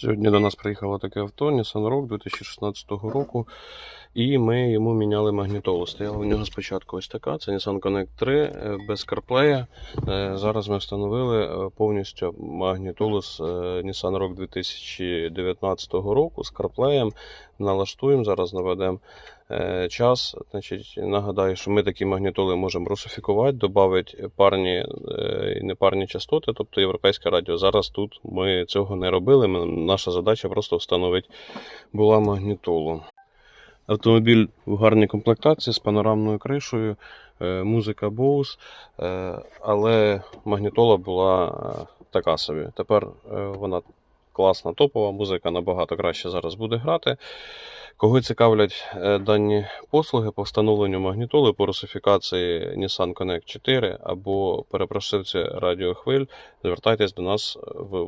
Сьогодні до нас приїхало таке авто Nissan Rogue 2016 року, і ми йому міняли магнітолу. Стояла у нього спочатку ось така, це Nissan Connect 3 е, без CarPlay. Е, Зараз ми встановили е, повністю магнітолу з Nissan Rogue 2019 року з CarPlay. Налаштуємо, зараз наведемо час. Значить, нагадаю, що ми такі магнітоли можемо русифікувати, додати парні і непарні частоти, тобто європейське радіо. Зараз тут ми цього не робили. Наша задача просто встановити була магнітолу. Автомобіль в гарній комплектації з панорамною кришею, е, музика Bose, е, але магнітола була е, така собі. Тепер вона класна, топова, музика набагато краще зараз буде грати. Кого цікавлять дані послуги по встановленню магнітоли по русифікації Nissan Connect 4 або перепрошивці радіохвиль, звертайтесь до нас в